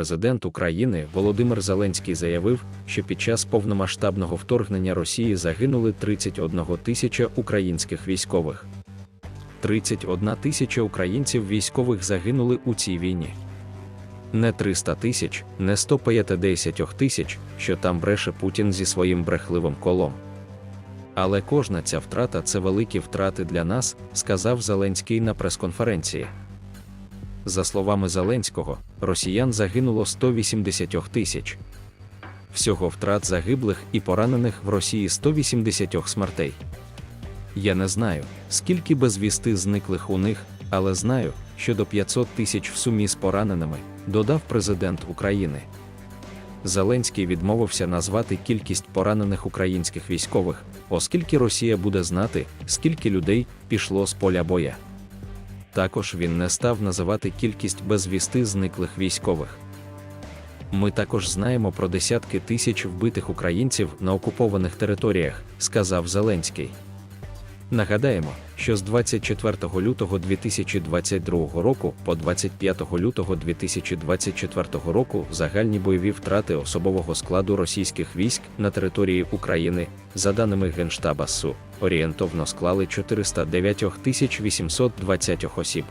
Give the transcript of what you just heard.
Президент України Володимир Зеленський заявив, що під час повномасштабного вторгнення Росії загинули 31 тисяча українських військових. 31 тисяча українців військових загинули у цій війні. Не 300 тисяч, не 150 тисяч, що там бреше Путін зі своїм брехливим колом. Але кожна ця втрата це великі втрати для нас, сказав Зеленський на прес-конференції. За словами Зеленського, росіян загинуло 180 тисяч. Всього втрат загиблих і поранених в Росії 180 смертей. Я не знаю, скільки безвісти зниклих у них, але знаю, що до 500 тисяч в сумі з пораненими, додав президент України. Зеленський відмовився назвати кількість поранених українських військових, оскільки Росія буде знати, скільки людей пішло з поля боя. Також він не став називати кількість безвісти зниклих військових. Ми також знаємо про десятки тисяч вбитих українців на окупованих територіях, сказав Зеленський. Нагадаємо, що з 24 лютого 2022 року по 25 лютого 2024 року загальні бойові втрати особового складу російських військ на території України, за даними Генштаба СУ, орієнтовно склали 409 820 осіб.